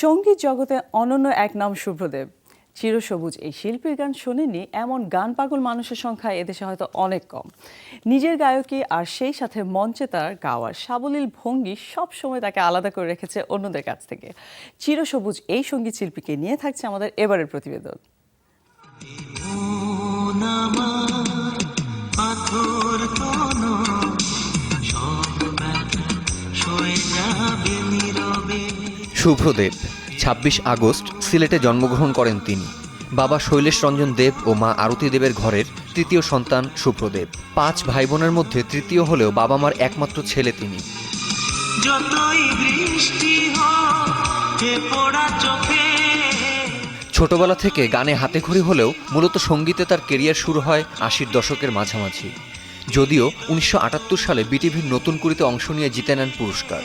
সংগীত জগতে অনন্য এক নাম শুভ্রদেব চিরসবুজ এই শিল্পীর গান শোনেনি এমন গান পাগল মানুষের সংখ্যা এদেশে হয়তো অনেক কম। নিজের গায়কী আর সেই সাথে মঞ্চে তার গাওয়ার সাবলীল ভঙ্গি সব সময় তাকে আলাদা করে রেখেছে অন্যদের কাছ থেকে। চিরসবুজ এই সংগীত শিল্পীকে নিয়ে থাকছে আমাদের এবারের প্রতিবেদন। শুভ্রদেব। ছাব্বিশ আগস্ট সিলেটে জন্মগ্রহণ করেন তিনি। বাবা শৈলেশ রঞ্জন দেব ও মা আরতি দেবের ঘরের তৃতীয় সন্তান শুভ্রদেব পাঁচ ভাই বোনের মধ্যে তৃতীয় হলেও বাবা মার একমাত্র ছেলে তিনি। ছোটবেলা থেকে গানে হাতে হাতেখড়ি হলেও মূলত সঙ্গীতে তার কেরিয়ার শুরু হয় আশির দশকের মাঝামাঝি। যদিও উনিশশো আটাত্তর সালে বিটিভির নতুন কুড়িতে অংশ নিয়ে জিতে নেন পুরস্কার।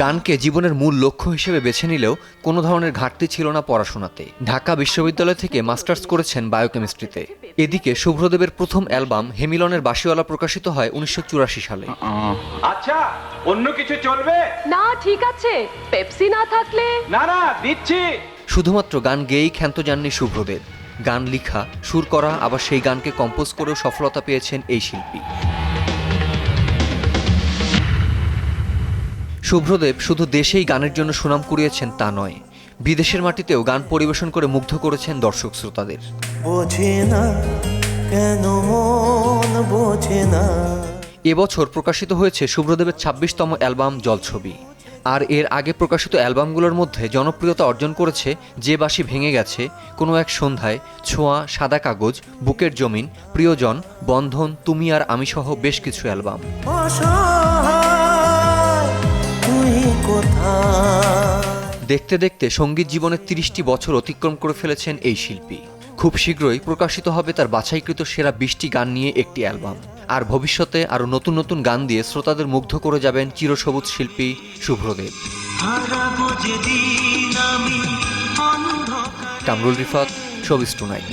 গানকে জীবনের মূল লক্ষ্য হিসেবে বেছে নিলেও কোনো ধরনের ঘাটতি ছিল না পড়াশোনাতে। ঢাকা বিশ্ববিদ্যালয় থেকে মাস্টার্স করেছেন বায়োকেমিস্ট্রিতে। এদিকে শুভ্রদেবের প্রথম অ্যালবাম হেমিলনের বাসিওয়ালা প্রকাশিত হয় উনিশশো চুরাশি সালে। আচ্ছা অন্য কিছু চলবে? না ঠিক আছে। পেপসি না থাকলে? না না দিচ্ছি। শুধুমাত্র গান গেয়েই ক্ষান্ত যাননি শুভ্রদেব গান লিখা সুর করা আবার সেই গানকে কম্পোজ করেও সফলতা পেয়েছেন এই শিল্পী। শুভ্রদেব শুধু দেশেই গানের জন্য সুনাম কুড়িয়েছেন তা নয় বিদেশের মাটিতেও গান পরিবেশন করে মুগ্ধ করেছেন দর্শক শ্রোতাদের। এবছর প্রকাশিত হয়েছে শুভ্রদেবের ছাব্বিশতম অ্যালবাম জলছবি। আর এর আগে প্রকাশিত অ্যালবামগুলোর মধ্যে জনপ্রিয়তা অর্জন করেছে যে বাসি ভেঙে গেছে কোনো এক সন্ধ্যায় ছোঁয়া সাদা কাগজ বুকের জমিন প্রিয়জন বন্ধন তুমি আর আমি সহ বেশ কিছু অ্যালবাম। দেখতে দেখতে সংগীত জীবনের তিরিশটি বছর অতিক্রম করে ফেলেছেন এই শিল্পী। খুব শীঘ্রই প্রকাশিত হবে তার বাছাইকৃত সেরা বিশটি গান নিয়ে একটি অ্যালবাম। আর ভবিষ্যতে আরও নতুন নতুন গান দিয়ে শ্রোতাদের মুগ্ধ করে যাবেন চিরসবুজ শিল্পী Subhradev. Kamrul Rifat showbiz tonight